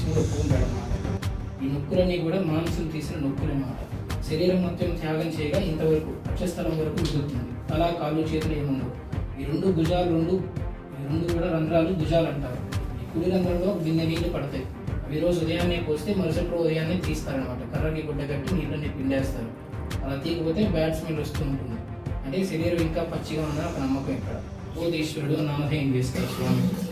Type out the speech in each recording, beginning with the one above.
శివుడు అన్నమాట. ఈ నొక్కులన్నీ కూడా మాంసం తీసిన నొక్కులన్నమాట శరీరం మొత్తం త్యాగం చేయగా ఇంతవరకు అక్షస్థలం వరకు మిగులుతుంది. తల కాళ్ళు చేతులు ఏముండవు. ఈ రెండు భుజాలు రెండు ఈ రెండు కూడా రంధ్రాలు భుజాలు అంటారు. ఈ కుడి రంధ్రంలో గిన్నె నీళ్ళు పడతాయి. అవి రోజు ఉదయాన్నే పోస్తే మరుసటి రోజు ఉదయాన్నే తీస్తారనమాట కర్రకి గుడ్డ కట్టి నీళ్ళని పిండేస్తారు. అలా తీయకపోతే బ్యాడ్ స్మెల్ వస్తూ ఉంటుంది. అంటే శరీరం ఇంకా పచ్చిగా ఉందని ఒక నమ్మకం ఇక్కడ. బోధీశ్వరుడు నామధేయం చేస్తారు స్వామి.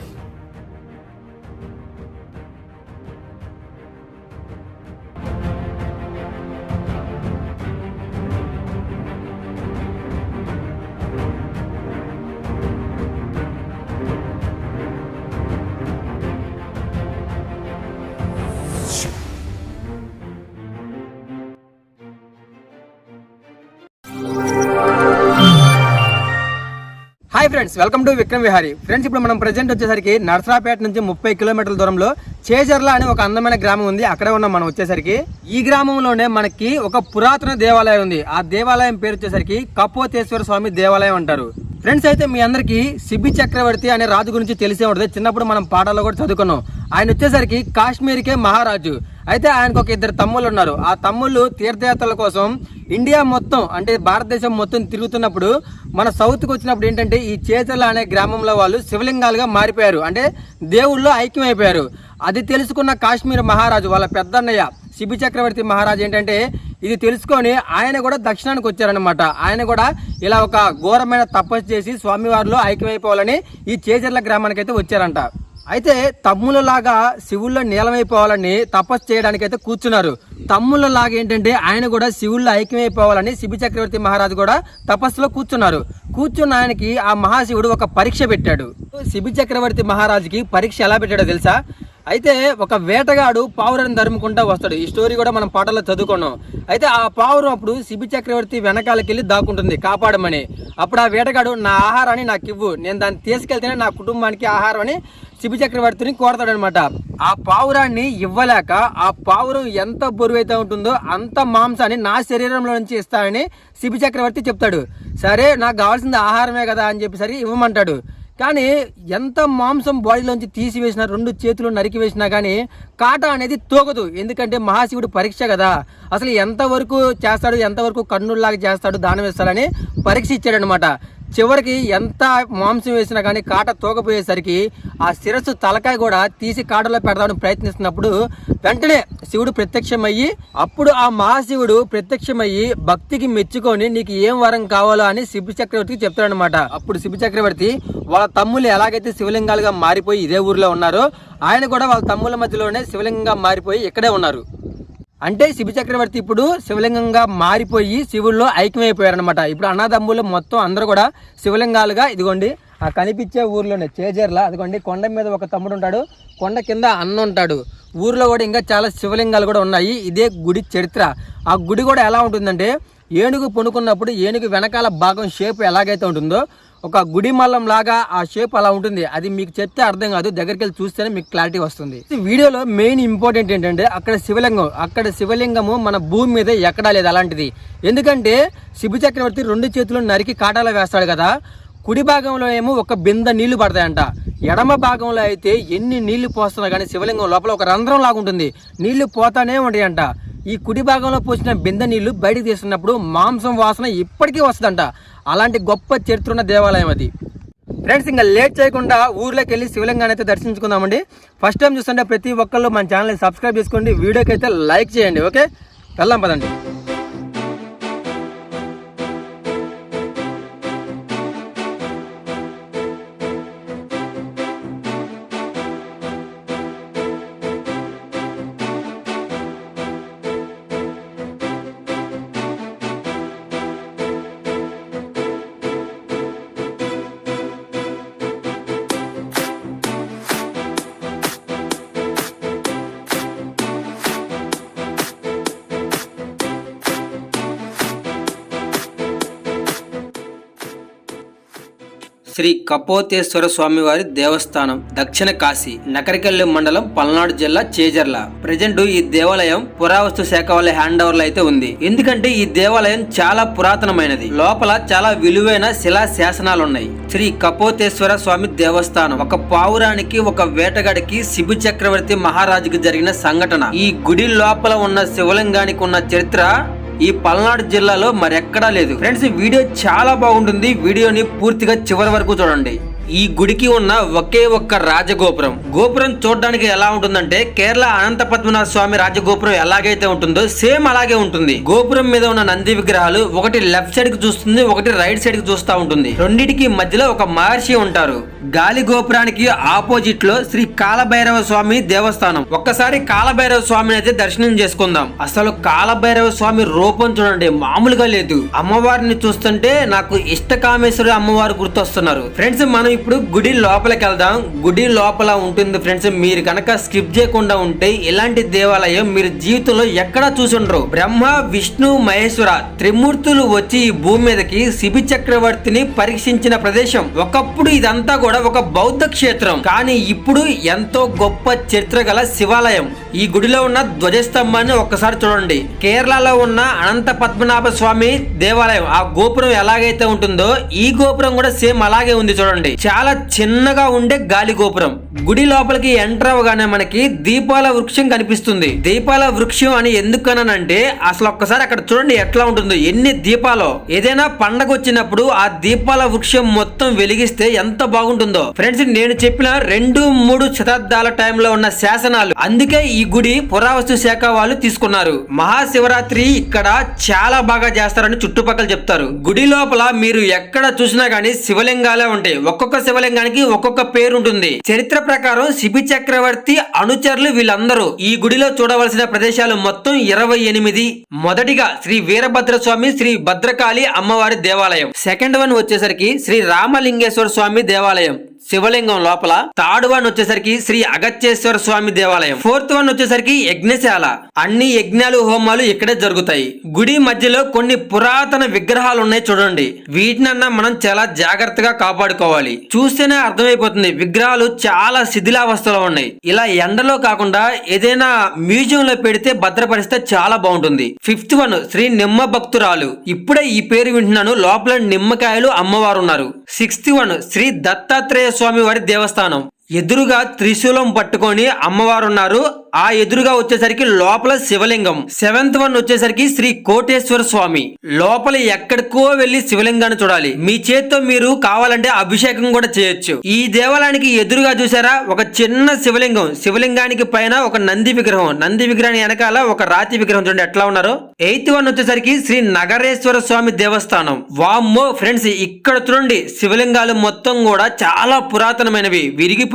Hi friends welcome to Vikram Vihari. Friends ఇప్పుడు మనం ప్రజెంట్ వచ్చేసరికి నర్సరాపేట నుంచి ముప్పై కిలోమీటర్ల దూరంలో చేజర్ల అనే ఒక అందమైన గ్రామం ఉంది. అక్కడే ఉన్నాం మనం వచ్చేసరికి. ఈ గ్రామంలోనే మనకి ఒక పురాతన దేవాలయం ఉంది. ఆ దేవాలయం పేరు వచ్చేసరికి కపోతేశ్వర స్వామి దేవాలయం అంటారు. ఫ్రెండ్స్ అయితే మీ అందరికీ సిబ్బి చక్రవర్తి అనే రాజు గురించి తెలిసే ఉంటుంది. చిన్నప్పుడు మనం పాఠాల్లో కూడా చదువుకున్నాం. ఆయన వచ్చేసరికి కాశ్మీర్కే మహారాజు. అయితే ఆయనకు ఒక ఇద్దరు తమ్ముళ్ళు ఉన్నారు. ఆ తమ్ముళ్ళు తీర్థయాత్రల కోసం ఇండియా మొత్తం అంటే భారతదేశం మొత్తం తిరుగుతున్నప్పుడు మన సౌత్కి వచ్చినప్పుడు ఏంటంటే ఈ చేతల అనే గ్రామంలో వాళ్ళు శివలింగాలుగా మారిపోయారు. అంటే దేవుళ్ళు ఐక్యమైపోయారు. అది తెలుసుకున్న కాశ్మీర్ మహారాజు వాళ్ళ పెద్దన్నయ్య శిబి చక్రవర్తి మహారాజు ఏంటంటే ఇది తెలుసుకొని ఆయన కూడా దక్షిణానికి వచ్చారనమాట ఆయన కూడా ఇలా ఒక ఘోరమైన తపస్సు చేసి స్వామివారిలో ఐక్యమైపోవాలని ఈ చేజర్ల గ్రామానికి అయితే వచ్చారంట. అయితే తమ్ములలాగా శివుల్లో నీలమైపోవాలని తపస్సు చేయడానికి అయితే కూర్చున్నారు. తమ్ముళ్ళలాగా ఏంటంటే ఆయన కూడా శివుల్లో ఐక్యమైపోవాలని శిబి చక్రవర్తి మహారాజు కూడా తపస్సులో కూర్చున్నారు. కూర్చున్న ఆయనకి ఆ మహాశివుడు ఒక పరీక్ష పెట్టాడు. శిబి చక్రవర్తి మహారాజుకి పరీక్ష ఎలా పెట్టాడో తెలుసా? అయితే ఒక వేటగాడు పావురాన్ని ధర్ముకుంటా వస్తాడు. ఈ స్టోరీ కూడా మనం పాటల్లో చదువుకున్నాం. అయితే ఆ పావురం అప్పుడు శిబి చక్రవర్తి వెనకాలకి వెళ్ళి దాక్కుంటుంది కాపాడమని. అప్పుడు ఆ వేటగాడు నా ఆహారాన్ని నాకు ఇవ్వు. నేను దాన్ని తీసుకెళ్తేనే నా కుటుంబానికి ఆహారం అని శిబి చక్రవర్తిని కోరతాడనమాట ఆ పావురాన్ని ఇవ్వలేక ఆ పావురం ఎంత బరువైతే ఉంటుందో అంత మాంసాన్ని నా శరీరంలో నుంచి ఇస్తానని శిబి చక్రవర్తి చెప్తాడు. సరే నాకు కావాల్సింది ఆహారమే కదా అని చెప్పి సరే ఇవ్వమంటాడు. కానీ ఎంత మాంసం బాడీలోంచి తీసివేసినా రెండు చేతులు నరికి వేసినా కానీ కాటా అనేది తోగదు. ఎందుకంటే మహాశివుడు పరీక్ష కదా. అసలు ఎంతవరకు చేస్తాడు ఎంతవరకు కన్నుల్లాగా చేస్తాడు దానం వేస్తాడని పరీక్ష ఇచ్చాడనమాట చివరికి ఎంత మాంసం వేసినా కానీ కాట తోకపోయేసరికి ఆ శిరస్సు తలకాయ కూడా తీసి కాటలో పెడదామని ప్రయత్నిస్తున్నప్పుడు వెంటనే శివుడు ప్రత్యక్షమయ్యి అప్పుడు ఆ మహాశివుడు ప్రత్యక్షమయ్యి భక్తికి మెచ్చుకొని నీకు ఏం వరం కావాలో అని శిబి చక్రవర్తికి చెప్తాడనమాట అప్పుడు శిబి చక్రవర్తి వాళ్ళ తమ్ముళ్ళు ఎలాగైతే శివలింగాలుగా మారిపోయి ఇదే ఊర్లో ఉన్నారో ఆయన కూడా వాళ్ళ తమ్ముల మధ్యలోనే శివలింగంగా మారిపోయి ఇక్కడే ఉన్నారు. అంటే శిబి చక్రవర్తి ఇప్పుడు శివలింగంగా మారిపోయి శివుల్లో ఐక్యమైపోయారనమాట ఇప్పుడు అన్నదమ్ములు మొత్తం అందరూ కూడా శివలింగాలుగా ఇదిగోండి ఆ కనిపించే ఊర్లోనే చేజర్ల అదిగోండి కొండ మీద ఒక తమ్ముడు ఉంటాడు కొండ కింద అన్న ఉంటాడు. ఊర్లో కూడా ఇంకా చాలా శివలింగాలు కూడా ఉన్నాయి. ఇదే గుడి చరిత్ర. ఆ గుడి కూడా ఎలా ఉంటుందంటే ఏనుగు పొనుకున్నప్పుడు ఏనుగు వెనకాల భాగం షేప్ ఎలాగైతే ఉంటుందో ఒక గుడి మల్లం లాగా ఆ షేప్ అలా ఉంటుంది. అది మీకు చెప్తే అర్థం కాదు. దగ్గరికి వెళ్ళి చూస్తేనే మీకు క్లారిటీ వస్తుంది. ఈ వీడియోలో మెయిన్ ఇంపార్టెంట్ ఏంటంటే అక్కడ శివలింగం. అక్కడ శివలింగము మన భూమి మీద ఎక్కడా లేదు అలాంటిది. ఎందుకంటే శిబి చక్రవర్తి రెండు చేతులు నరికి కాటాలు వేస్తాడు కదా. కుడి భాగంలో ఏమో ఒక బింద నీళ్ళు పడతాయంట. ఎడమ భాగంలో అయితే ఎన్ని నీళ్ళు పోస్తున్నా కానీ శివలింగం లోపల ఒక రంధ్రం లాగా ఉంటుంది. నీళ్ళు పోతానే ఉంటాయంట. ఈ కుడి భాగంలో పోసిన బిందె నీళ్ళు బయటకు తీస్తున్నప్పుడు మాంసం వాసన ఇప్పటికీ వస్తుందంట. అలాంటి గొప్ప చరిత్ర ఉన్న దేవాలయం అది. ఫ్రెండ్స్ ఇంకా లేట్ చేయకుండా ఊర్లోకి వెళ్ళి శివలింగాన్ని అయితే దర్శించుకుందామండి. ఫస్ట్ టైం చూస్తుంటే ప్రతి ఒక్కళ్ళు మన ఛానల్ని సబ్స్క్రైబ్ చేసుకోండి. వీడియోకి అయితే లైక్ చేయండి ఓకే? వెళ్దాం పదండి. శ్రీ కపోతేశ్వర స్వామివారి దేవస్థానం దక్షిణ కాశీ నకరికల్లి మండలం పల్నాడు జిల్లా చేజర్ల. ప్రజెంట్ ఈ దేవాలయం పురావస్తు శాఖ వాళ్ళ హ్యాండ్ ఓవర్ అయితే ఉంది. ఎందుకంటే ఈ దేవాలయం చాలా పురాతనమైనది. లోపల చాలా విలువైన శిలా శాసనాలు ఉన్నాయి శ్రీ కపోతేశ్వర స్వామి దేవస్థానం ఒక పావురానికి ఒక వేటగాడికి శిబు చక్రవర్తి మహారాజుకి జరిగిన సంఘటన. ఈ గుడి లోపల ఉన్న శివలింగానికి ఉన్న చరిత్ర ఈ పల్నాడు జిల్లాలో మరెక్కడా లేదు. ఫ్రెండ్స్ వీడియో చాలా బాగుంటుంది. వీడియోని పూర్తిగా చివరి వరకు చూడండి. ఈ గుడికి ఉన్న ఒకే ఒక్క రాజగోపురం. గోపురం చూడడానికి ఎలా ఉంటుందంటే కేరళ అనంత పద్మనాభ స్వామి రాజగోపురం ఎలాగైతే ఉంటుందో సేమ్ అలాగే ఉంటుంది. గోపురం మీద ఉన్న నంది విగ్రహాలు ఒకటి లెఫ్ట్ సైడ్కి చూస్తుంది ఒకటి రైట్ సైడ్కి చూస్తా ఉంటుంది. రెండింటికి మధ్యలో ఒక మహర్షి ఉంటారు. గాలి గోపురానికి ఆపోజిట్లో శ్రీ కాలభైరవ స్వామి దేవస్థానం. ఒక్కసారి కాలభైరవ స్వామిని అయితే దర్శనం చేసుకుందాం. అసలు కాలభైరవ స్వామి రూపం చూడండి మామూలుగా లేదు. అమ్మవారిని చూస్తుంటే నాకు ఇష్టకామేశ్వరి అమ్మవారు గుర్తొస్తున్నారు. ఫ్రెండ్స్ మనం ఇప్పుడు గుడి లోపలికి వెళ్దాం. గుడి లోపల ఉంటుంది ఫ్రెండ్స్. మీరు కనుక స్కిప్ చేయకుండా ఉంటే ఇలాంటి దేవాలయం మీరు జీవితంలో ఎక్కడా చూసుండరు. బ్రహ్మ విష్ణు మహేశ్వర త్రిమూర్తులు వచ్చి ఈ భూమి మీదకి శిబి చక్రవర్తిని పరీక్షించిన ప్రదేశం. ఒకప్పుడు ఇదంతా కూడా ఒక బౌద్ధ క్షేత్రం. కానీ ఇప్పుడు ఎంతో గొప్ప చరిత్ర గల శివాలయం. ఈ గుడిలో ఉన్న ధ్వజస్తంభాన్ని ఒక్కసారి చూడండి. కేరళలో ఉన్న అనంత పద్మనాభ స్వామి దేవాలయం. ఆ గోపురం ఎలాగైతే ఉంటుందో ఈ గోపురం కూడా సేమ్ అలాగే ఉంది చూడండి. చాలా చిన్నగా ఉండే గాలి గోపురం. గుడి లోపలికి ఎంటర్ అవగానే మనకి దీపాల వృక్షం కనిపిస్తుంది. దీపాల వృక్షం అని ఎందుకనంటే అసలు ఒక్కసారి అక్కడ చూడండి ఎట్లా ఉంటుందో. ఎన్ని దీపాలో. ఏదైనా పండగ వచ్చినప్పుడు ఆ దీపాల వృక్షం మొత్తం వెలిగిస్తే ఎంత బాగుంటుందో. ఫ్రెండ్స్ నేను చెప్పిన రెండు మూడు శతాబ్దాల టైంలో ఉన్న శాసనాలు. అందుకే ఈ గుడి పురావస్తు శాఖ వాళ్ళు తీసుకున్నారు. మహాశివరాత్రి ఇక్కడ చాలా బాగా చేస్తారని చుట్టుపక్కల చెప్తారు. గుడి లోపల మీరు ఎక్కడ చూసినా గానీ శివలింగాలే ఉంటాయి. ఒక్కొక్క శివలింగానికి ఒక్కొక్క పేరు ఉంటుంది చరిత్ర ప్రకారం శిబి చక్రవర్తి అనుచరులు వీళ్ళందరూ ఈ గుడిలో చూడవలసిన ప్రదేశాలు మొత్తం ఇరవై ఎనిమిది. మొదటిగా శ్రీ వీరభద్ర స్వామి శ్రీ భద్రకాళి అమ్మవారి దేవాలయం. సెకండ్ వన్ వచ్చేసరికి శ్రీ రామలింగేశ్వర స్వామి దేవాలయం. శివలింగం లోపల థర్డ్ వన్ వచ్చేసరికి శ్రీ అగత్యేశ్వర స్వామి దేవాలయం. ఫోర్త్ వన్ వచ్చేసరికి యజ్ఞశాల. అన్ని యజ్ఞాలు హోమాలు ఇక్కడే జరుగుతాయి. గుడి మధ్యలో కొన్ని పురాతన విగ్రహాలు ఉన్నాయి చూడండి. వీటినన్నా మనం చాలా జాగ్రత్తగా కాపాడుకోవాలి. చూస్తేనే అర్థమైపోతుంది. విగ్రహాలు చాలా శిథిలావస్థలో ఉన్నాయి. ఇలా ఎండలో కాకుండా ఏదైనా మ్యూజియం లో పెడితే భద్రపరిస్తే చాలా బాగుంటుంది. ఫిఫ్త్ వన్ శ్రీ నిమ్మ భక్తురాలు. ఇప్పుడే ఈ పేరు వింటున్నాను. లోపల నిమ్మకాయలు అమ్మవారు ఉన్నారు సిక్స్త్ వన్ శ్రీ దత్తాత్రేయ స్వామి వారి దేవస్థానం. ఎదురుగా త్రిశూలం పట్టుకొని అమ్మవారు ఉన్నారు ఆ ఎదురుగా వచ్చేసరికి లోపల శివలింగం. సెవెంత్ వన్ వచ్చేసరికి శ్రీ కోటేశ్వర స్వామి. లోపల ఎక్కడికో వెళ్ళి శివలింగాన్ని చూడాలి. మీ చేత్తో మీరు కావాలంటే అభిషేకం కూడా చేయొచ్చు. ఈ దేవాలయానికి ఎదురుగా చూసారా? ఒక చిన్న శివలింగం. శివలింగానికి పైన ఒక నంది విగ్రహం. నంది విగ్రహాన్ని వెనకాల ఒక రాతి విగ్రహం చూడండి ఎట్లా ఉన్నారు. ఎయిత్ వన్ వచ్చేసరికి శ్రీ నగరేశ్వర స్వామి దేవస్థానం. వామ్మో ఫ్రెండ్స్ ఇక్కడ చూడండి శివలింగాలు మొత్తం కూడా చాలా పురాతనమైనవి.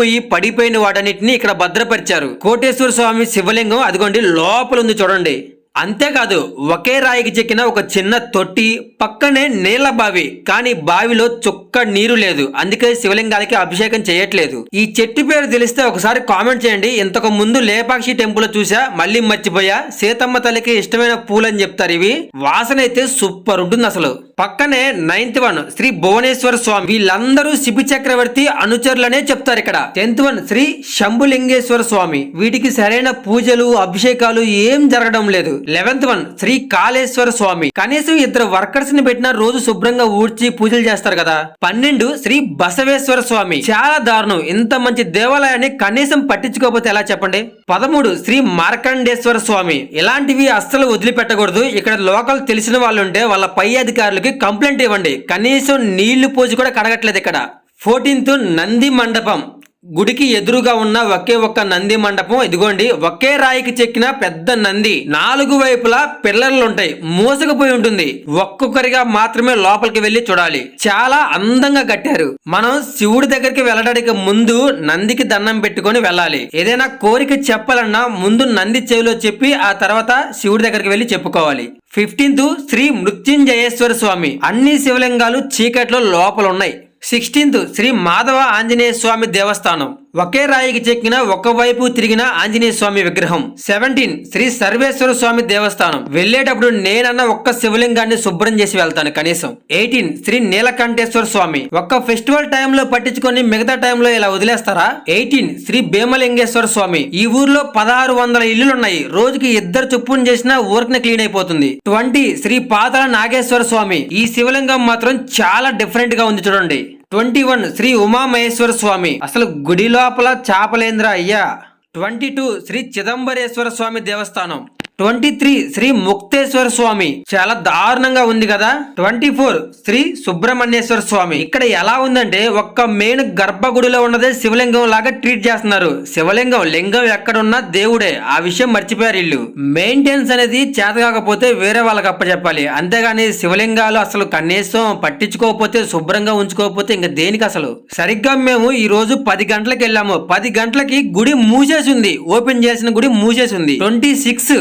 విరిగిపోయి పడిపోయిన వాటన్నిటిని ఇక్కడ భద్రపరిచారు. కోటేశ్వర స్వామి శివలింగం అదిగోండి లోపల ఉంది చూడండి. అంతేకాదు ఒకే రాయికి చెక్కిన ఒక చిన్న తొట్టి పక్కనే నీళ్ళ బావి కానీ బావిలో చుక్క నీరు లేదు. అందుకే శివలింగానికి అభిషేకం చేయట్లేదు. ఈ చెట్టు పేరు తెలిస్తే ఒకసారి కామెంట్ చేయండి. ఇంతకు ముందు లేపాక్షి టెంపుల్ చూసా మళ్ళీ మర్చిపోయా. సీతమ్మ తల్లికి ఇష్టమైన పూలని చెప్తారు ఇవి. వాసన అయితే సూపర్ ఉంటుంది అసలు. పక్కనే నైన్త్ వన్ శ్రీ భువనేశ్వర స్వామి. వీళ్ళందరూ శిబి చక్రవర్తి అనుచరులనే చెప్తారు ఇక్కడ. Tenth one Shri Shambhulingeshwara Swamy. వీటికి సరైన పూజలు అభిషేకాలు ఏం జరగడం లేదు. Eleventh one Shri Kaleshwara Swamy. కనీసం ఇద్దరు వర్కర్స్ని పెట్టిన రోజు శుభ్రంగా ఊడ్చి పూజలు చేస్తారు కదా. పన్నెండు శ్రీ బసవేశ్వర స్వామి. చాలా దారుణం. ఇంత మంచి దేవాలయాన్ని కనీసం పట్టించుకోకపోతే ఎలా చెప్పండి? పదమూడు శ్రీ మార్కండేశ్వర స్వామి. ఇలాంటివి అస్సలు వదిలిపెట్టకూడదు. ఇక్కడ లోకల్ తెలిసిన వాళ్ళు ఉంటే వాళ్ళ పై అధికారులకి కంప్లైంట్ ఇవ్వండి. కనీసం నీళ్ళు పోసి కూడా కడగట్లేదు ఇక్కడ. ఫోర్టీన్త్ నంది మండపం. గుడికి ఎదురుగా ఉన్న ఒకే ఒక్క నంది మండపం. ఇదిగోండి ఒకే రాయికి చెక్కిన పెద్ద నంది. నాలుగు వైపులా పిల్లర్లు ఉంటాయి మూసకపోయి ఉంటుంది. ఒక్కొక్కరిగా మాత్రమే లోపలికి వెళ్ళి చూడాలి. చాలా అందంగా కట్టారు. మనం శివుడి దగ్గరికి వెళ్ళడానికి ముందు నందికి దండం పెట్టుకొని వెళ్ళాలి. ఏదైనా కోరిక చెప్పాలన్నా ముందు నంది చెవిలో చెప్పి ఆ తర్వాత శివుడి దగ్గరికి వెళ్ళి చెప్పుకోవాలి. ఫిఫ్టీన్త్ శ్రీ మృత్యుంజయేశ్వర స్వామి. అన్ని శివలింగాలు చీకట్లో లోపలున్నాయి. సిక్స్టీన్త్ శ్రీ మాధవ ఆంజనేయ స్వామి దేవస్థానం. ఒకే రాయికి చెక్కిన ఒకవైపు తిరిగిన ఆంజనేయ స్వామి విగ్రహం. సెవెంటీన్ శ్రీ సర్వేశ్వర స్వామి దేవస్థానం. వెళ్ళేటప్పుడు నేనన్న ఒక్క శివలింగాన్ని శుభ్రం చేసి వెళ్తాను కనీసం. ఎయిటీన్ శ్రీ నీలకంఠేశ్వర స్వామి. ఒక్క ఫెస్టివల్ టైంలో పట్టించుకొని మిగతా టైంలో ఇలా వదిలేస్తారా? ఎయిటీన్ శ్రీ భీమలింగేశ్వర స్వామి. ఈ ఊర్లో పదహారు వందల ఇల్లులున్నాయి. రోజుకి ఇద్దరు చొప్పున చేసినా ఊరికి క్లీన్ అయిపోతుంది. ట్వంటీ శ్రీ పాతల నాగేశ్వర స్వామి. ఈ శివలింగం మాత్రం చాలా డిఫరెంట్గా ఉంది చూడండి. Twenty one Shri Umamaheshwara Swamy. అసలు గుడి లోపల చాపలేంద్ర అయ్యా? ట్వంటీ టూ శ్రీ చిదంబరేశ్వర స్వామి దేవస్థానం. Twenty three Shri Mukteshwara Swamy. చాలా దారుణంగా ఉంది కదా? Twenty four Shri Subrahmanyeshwara Swamy. ఇక్కడ ఎలా ఉందంటే ఒక్క మెయిన్ గర్భగుడిలో ఉన్నదే శివలింగం లాగా ట్రీట్ చేస్తున్నారు. శివలింగం లింగం ఎక్కడున్నా దేవుడే. ఆ విషయం మర్చిపోయారు ఇల్లు మెయింటెనెన్స్ అనేది చేత కాకపోతే వేరే వాళ్ళకి అప్పచెప్పాలి. అంతేగాని శివలింగాలు అసలు కనీసం పట్టించుకోకపోతే శుభ్రంగా ఉంచుకోకపోతే ఇంకా దేనికి అసలు? సరిగ్గా మేము ఈ రోజు పది గంటలకు వెళ్ళాము పది గంటలకి గుడి మూసేసి ఉంది. ఓపెన్ చేసిన గుడి మూసేసి ఉంది. ట్వంటీ సిక్స్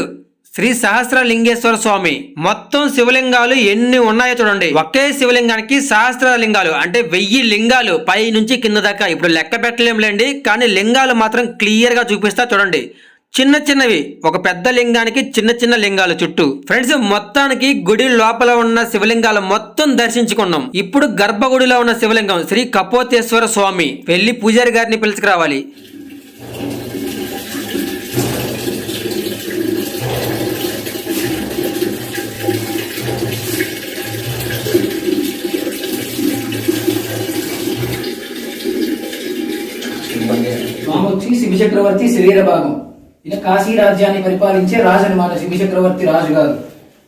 శ్రీ సహస్ర లింగేశ్వర స్వామి మొత్తం శివలింగాలు ఎన్ని ఉన్నాయో చూడండి. ఒకే శివలింగానికి సహస్ర లింగాలు అంటే వెయ్యి లింగాలు పై నుంచి కింద దాకా. ఇప్పుడు లెక్క పెట్టలేంలేండి కానీ లింగాలు మాత్రం క్లియర్గా చూపిస్తా చూడండి. చిన్న చిన్నవి ఒక పెద్ద లింగానికి చిన్న చిన్న లింగాలు చుట్టూ. ఫ్రెండ్స్ మొత్తానికి గుడి లోపల ఉన్న శివలింగాలు మొత్తం దర్శించుకున్నాం. ఇప్పుడు గర్భగుడిలో ఉన్న శివలింగం శ్రీ కపోతేశ్వర స్వామి వెళ్ళి పూజారి గారిని పిలుచుకురావాలి మామ వచ్చి శివ చక్రవర్తి శరీర భాగం ఈయన కాశీ రాజ్యాన్ని పరిపాలించే రాజు అనమాట శివ చక్రవర్తి రాజు గారు.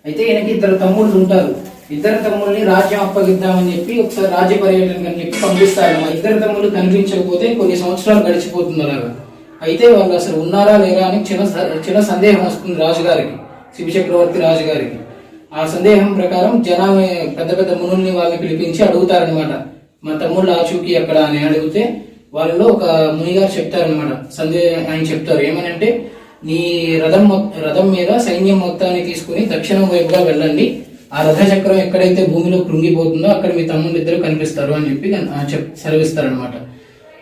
అయితే ఈయనకి ఇద్దరు తమ్ముళ్ళు ఉంటారు. ఇద్దరు తమ్ముళ్ళని రాజ్యం అప్పగిద్దామని చెప్పి ఒకసారి రాజ్య పర్యటన అని చెప్పి పంపిస్తారు. మా ఇద్దరు తమ్ముళ్ళు కనిపించకపోతే కొన్ని సంవత్సరాలు గడిచిపోతుంది అలాగా అయితే వాళ్ళు అసలు ఉన్నారా లేరా అని చిన్న స- చిన్న సందేహం వస్తుంది రాజుగారికి శివ చక్రవర్తి రాజుగారికి ఆ సందేహం ప్రకారం జనం పెద్ద పెద్ద మునుల్ని వాళ్ళని పిలిపించి అడుగుతారనమాట మా తమ్ముళ్ళు ఆచూకీ ఎక్కడ? అని అడిగితే వాళ్ళలో ఒక మునిగారు చెప్తారనమాట సందే ఆయన చెప్తారు. ఏమనంటే నీ రథం రథం మీద సైన్యం మొత్తాన్ని తీసుకుని దక్షిణం వైపుగా వెళ్ళండి. ఆ రథచక్రం ఎక్కడైతే భూమిలో కృంగిపోతుందో అక్కడ మీ తమ్ముళ్ళు ఇద్దరు కనిపిస్తారు అని చెప్పి చెప్ సెలవిస్తారనమాట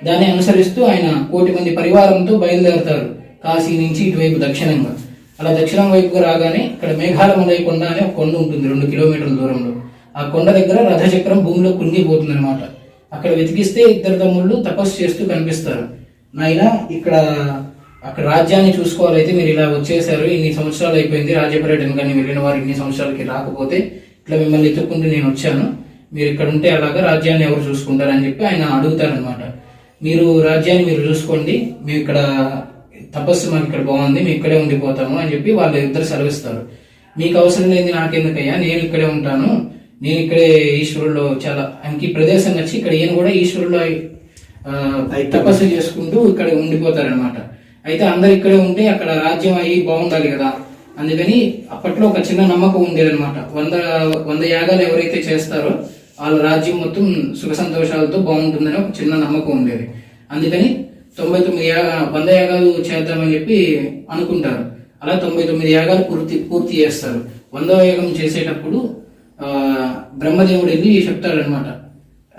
దాన్ని అనుసరిస్తూ ఆయన కోటి మంది పరివారంతో బయలుదేరతారు కాశీ నుంచి ఇటువైపు దక్షిణంగా. అలా దక్షిణం వైపుగా రాగానే ఇక్కడ మేఘాల కొండ అనే ఒక కొండ ఉంటుంది రెండు కిలోమీటర్ల దూరంలో. ఆ కొండ దగ్గర రథచక్రం భూమిలో కృంగిపోతుంది అనమాట అక్కడ వెతికిస్తే ఇద్దరు తమ్ముళ్ళు తపస్సు చేస్తూ కనిపిస్తారు. నాయన ఇక్కడ అక్కడ రాజ్యాన్ని చూసుకోవాలైతే మీరు ఇలా వచ్చేసారు ఇన్ని సంవత్సరాలు అయిపోయింది రాజ్య పర్యటన కానీ వెళ్ళిన వారు ఇన్ని సంవత్సరాలకి రాకపోతే ఇట్లా మిమ్మల్ని ఎత్తుక్కుంటూ నేను వచ్చాను. మీరు ఇక్కడ ఉంటే అలాగా రాజ్యాన్ని ఎవరు చూసుకుంటారని చెప్పి ఆయన అడుగుతారనమాట మీరు రాజ్యాన్ని మీరు చూసుకోండి మేము ఇక్కడ తపస్సు మాకు ఇక్కడ బాగుంది మేము ఇక్కడే ఉండిపోతాము అని చెప్పి వాళ్ళు ఇద్దరు సెలవిస్తారు. మీకు అవసరం లేని నాకెందుకయ్యా? నేను ఇక్కడే ఉంటాను. నేను ఇక్కడే ఈశ్వరుల్లో చాలా ఆయనకి ప్రదేశం నచ్చి ఇక్కడ ఈయన కూడా ఈశ్వరుల్లో ఆ, తపస్సు చేసుకుంటూ ఇక్కడ ఉండిపోతారనమాట అయితే అందరు ఇక్కడే ఉంటే అక్కడ రాజ్యం అయ్యి బాగుండాలి కదా. అందుకని అప్పట్లో ఒక చిన్న నమ్మకం ఉండేదన్నమాట. వంద వంద యాగాలు ఎవరైతే చేస్తారో వాళ్ళ రాజ్యం మొత్తం సుఖ సంతోషాలతో బాగుంటుందని ఒక చిన్న నమ్మకం ఉండేది. అందుకని తొంభై తొమ్మిది యాగ వంద యాగాలు చేద్దామని చెప్పి అనుకుంటారు. అలా తొంభై తొమ్మిది యాగాలు పూర్తి పూర్తి చేస్తారు. వందవ యాగం చేసేటప్పుడు ఆ, బ్రహ్మదేవుడు వెళ్ళి చెప్తాడనమాట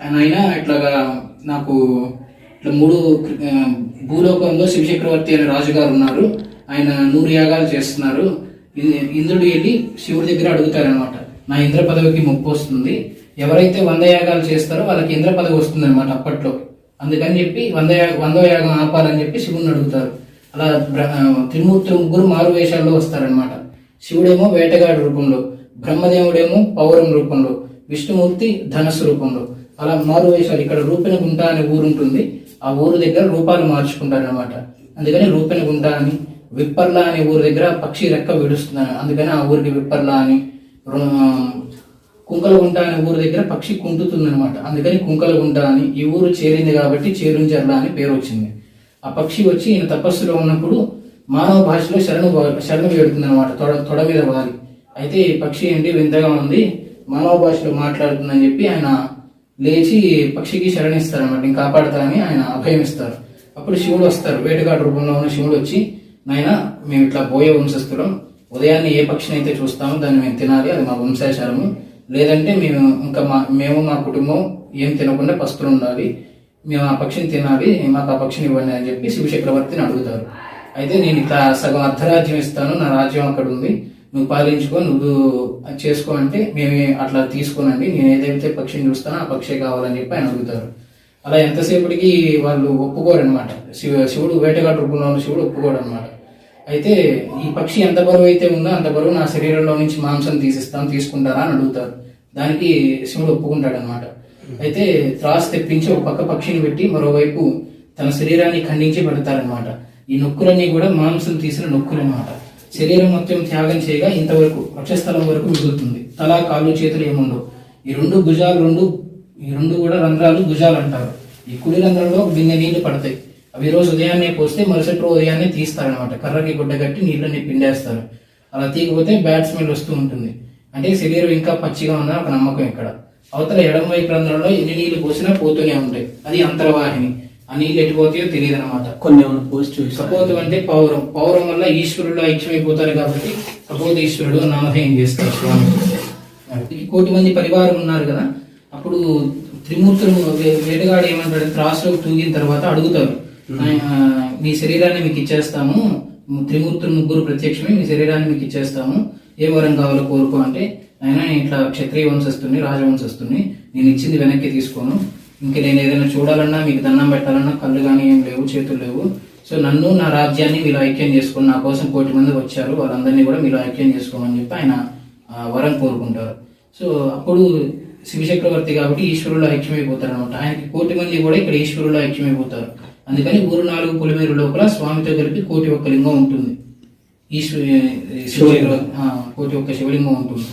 ఆయన ఇట్లాగా నాకు ఇట్లా మూడు భూలోకంలో శివచక్రవర్తి అనే రాజుగారు ఉన్నారు. ఆయన నూరు యాగాలు చేస్తున్నారు ఇంద్రుడు వెళ్ళి శివుడి దగ్గర అడుగుతారనమాట నా ఇంద్ర పదవికి ముప్పు వస్తుంది. ఎవరైతే వంద యాగాలు చేస్తారో వాళ్ళకి ఇంద్ర పదవి వస్తుంది అనమాట అప్పట్లో. అందుకని చెప్పి వంద యా- వందో యాగం ఆపాలని చెప్పి శివుని అడుగుతారు. అలా బ్ర- త్రిమూర్తులు ముగ్గురు మారు వేషాల్లో వస్తారనమాట శివుడేమో వేటగాడి రూపంలో. బ్రహ్మదేవుడేమో పౌరం రూపంలో విష్ణుమూర్తి ధనస్సు రూపంలో. అలా మారు వేషాలు ఇక్కడ రూపెన గుంట అనే ఊరు ఉంటుంది. ఆ ఊరు దగ్గర రూపాలు మార్చుకుంటారు అనమాట అందుకని రూపెన గుంట అని విప్పర్లా అనే ఊరు దగ్గర పక్షి రెక్క విడుస్తున్నాను అందుకని ఆ ఊరికి విప్పర్లా అని రు- కుంకలగుంట అనే ఊరు దగ్గర పక్షి కుంటుతుంది అనమాట అందుకని కుంకలగుంట అని ఈ ఊరు చేరింది కాబట్టి చేరుంజర్ల అని పేరు వచ్చింది ఆ పక్షి వచ్చి ఈయన తపస్సులో ఉన్నప్పుడు మానవ భాషలో శరణు శరణు వేడుతుంది అనమాట తొడ తొడ మీద వాలి అయితే ఈ పక్షి ఏంటి? వింతగా ఉంది. మానవ భాషలో మాట్లాడుతుందని చెప్పి ఆయన లేచి పక్షికి శరణిస్తారు నేను కాపాడుతానని ఆయన అభయం ఇస్తారు. అప్పుడు శివుడు వస్తారు. వేటగాడు రూపంలో ఉన్న శివుడు వచ్చి నాయన మేము ఇట్లా పోయే వంశస్థులం. ఉదయాన్నే ఏ పక్షిని అయితే చూస్తామో దాన్ని మేము తినాలి. అది మా వంశాచారము. లేదంటే మేము ఇంకా మా మేము మా కుటుంబం ఏం తినకుండా పస్తులు ఉండాలి. మేము ఆ పక్షిని తినాలి. మాకు ఆ పక్షిని ఇవ్వండి అని చెప్పి శివ చక్రవర్తిని అడుగుతారు. అయితే నేను ఇట్లా సగం అర్ధరాజ్యం ఇస్తాను. నా రాజ్యం అక్కడ ఉంది. నువ్వు పాలించుకో నువ్వు అది చేసుకో అంటే మేము అట్లా తీసుకోనండి. నేను ఏదైతే పక్షిని చూస్తానో ఆ పక్షే కావాలని చెప్పి ఆయన అడుగుతారు. అలా ఎంతసేపటికి వాళ్ళు ఒప్పుకోరు అనమాట శివ శివుడు వేటగాడు రూపంలో ఉన్న శివుడు ఒప్పుకోడు అనమాట అయితే ఈ పక్షి ఎంత బరువు అయితే ఉందో అంత బరువు నా శరీరంలో నుంచి మాంసం తీసిస్తాను తీసుకుంటారా అని అడుగుతారు. దానికి శివుడు ఒప్పుకుంటాడు అనమాట అయితే త్రాసు తెప్పించి ఒక పక్క పక్షిని పెట్టి మరోవైపు తన శరీరాన్ని ఖండించి పెడతారనమాట ఈ నొక్కులన్నీ కూడా మాంసం తీసిన నొక్కులన్నమాట. శరీరం మొత్తం త్యాగం చేయగా ఇంతవరకు వక్షస్థలం వరకు మిగులుతుంది. తల కాళ్ళు చేతులు ఏముండవు. ఈ రెండు భుజాలు రెండు ఈ రెండు కూడా రంధ్రాలు భుజాలు అంటారు. ఈ కుడి రంధ్రంలో ఒక బిందె నీళ్ళు పడతాయి. అవి ఈ రోజు ఉదయాన్నే పోస్తే మరుసటి రోజు ఉదయాన్నే తీస్తారనమాట కర్రకి గుడ్డ కట్టి నీళ్ళని పిండేస్తారు. అలా తీయకపోతే బ్యాడ్ స్మెల్ వస్తూ ఉంటుంది. అంటే శరీరం ఇంకా పచ్చిగా ఉందని ఒక నమ్మకం ఇక్కడ అవతల ఎడమ వైపు రంధ్రంలో ఎన్ని నీళ్ళు పోసినా పోతూనే ఉంటాయి. అది అంతర్వాహిని. ఆ నీళ్ళు తెలియదు అనమాట కొన్ని పోస్ట్ సపోజ్ అంటే పౌరం. పౌరం వల్ల ఈశ్వరుడు ఐక్యమైపోతారు కాబట్టి సపోజ్ ఈశ్వరుడు నామధేయం చేస్తారు స్వామి. కోటి మంది పరివారం ఉన్నారు కదా అప్పుడు త్రిమూర్తులు వేటగాడు ఏమంటాడు? త్రాసులోకి తూగిన తర్వాత అడుగుతారు. "ఆ, మీ శరీరాన్ని మీకు ఇచ్చేస్తాము. త్రిమూర్తులు ముగ్గురు ప్రత్యక్షమే మీ శరీరాన్ని మీకు ఇచ్చేస్తాము. ఏ వరం కావాలో కోరుకో అంటే ఆయన ఇట్లా క్షత్రియ వంశస్తుని రాజవంశస్తుని నేను ఇచ్చింది వెనక్కి తీసుకోను. ఇంక నేను ఏదైనా చూడాలన్నా మీకు దండం పెట్టాలన్నా కళ్ళు కానీ ఏం లేవు చేతులు లేవు. సో నన్ను నా రాజ్యాన్ని మీరు ఐక్యం చేసుకుని నా కోసం కోటి మంది వచ్చారు. వాళ్ళందరినీ కూడా మీరు ఐక్యం చేసుకోమని చెప్పి ఆయన వరం కోరుకుంటారు. సో అప్పుడు శివ చక్రవర్తి కాబట్టి ఈశ్వరుడు ఐక్యమైపోతారు అనమాట ఆయనకి కోటి మంది కూడా ఇక్కడ ఈశ్వరుడు ఐక్యమైపోతారు. అందుకని ఊరు నాలుగు పులిమేరు లోపల స్వామితో కలిపి కోటి ఒక్క లింగం ఉంటుంది. ఈశ్వరు కోటి ఒక్క శివలింగం ఉంటుంది.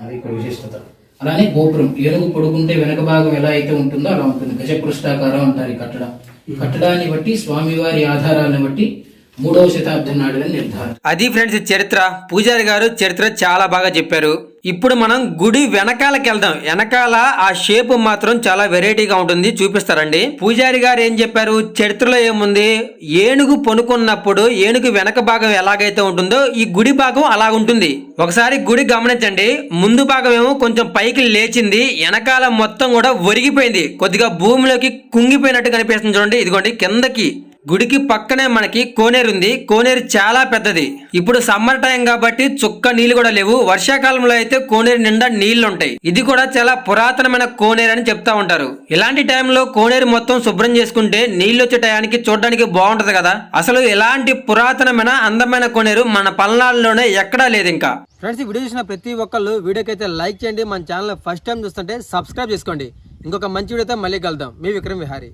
అది ఇక్కడ విశిష్టత. అలానే గోపురం ఏనుగు పొడుగుంటే వెనక భాగం ఎలా అయితే ఉంటుందో అలా ఉంటుంది. గజపృష్ఠాకారం అంటారు ఈ కట్టడం. ఈ కట్టడాన్ని బట్టి స్వామివారి ఆధారాలను బట్టి మూడవ శతాబ్దం నాటిదని నిర్ధారణ. అది ఫ్రెండ్స్ చరిత్ర. పూజారి గారు చరిత్ర చాలా బాగా చెప్పారు. ఇప్పుడు మనం గుడి వెనకాలకి వెళ్దాం. వెనకాల ఆ షేప్ మాత్రం చాలా వెరైటీగా ఉంటుంది. చూపిస్తారండి. పూజారి గారు ఏం చెప్పారు? చరిత్రలో ఏముంది? ఏనుగు పొనుకున్నప్పుడు ఏనుగు వెనక భాగం ఎలాగైతే ఉంటుందో ఈ గుడి భాగం అలా ఉంటుంది. ఒకసారి గుడి గమనించండి. ముందు భాగం ఏమో కొంచెం పైకి లేచింది. వెనకాల మొత్తం కూడా ఒరిగిపోయింది. కొద్దిగా భూమిలోకి కుంగిపోయినట్టు కనిపిస్తుంది చూడండి. ఇదిగోండి కిందకి గుడికి పక్కనే మనకి కోనేరు ఉంది. కోనేరు చాలా పెద్దది. ఇప్పుడు సమ్మర్ టైం కాబట్టి చుక్క నీళ్ళు కూడా లేవు. వర్షాకాలంలో అయితే కోనేరు నిండా నీళ్ళు ఉంటాయి ఇది కూడా చాలా పురాతనమైన కోనేరు అని చెప్తా ఉంటారు. ఇలాంటి టైంలో కోనేరు మొత్తం శుభ్రం చేసుకుంటే నీళ్ళు వచ్చే టయానికి చూడడానికి బాగుంటది కదా? అసలు ఇలాంటి పురాతనమైన అందమైన కోనేరు మన పల్నాడులోనే ఎక్కడా లేదు ఇంకా. ఫ్రెండ్స్ ఈ వీడియో చూసిన ప్రతి ఒక్కళ్ళు వీడియోకి అయితే లైక్ చేయండి. మన ఛానల్ ఫస్ట్ టైం చూస్తుంటే సబ్స్క్రైబ్ చేసుకోండి. ఇంకొక మంచి వీడియోతో మళ్ళీ కలుద్దాం. మీ విక్రమ్ విహారీ.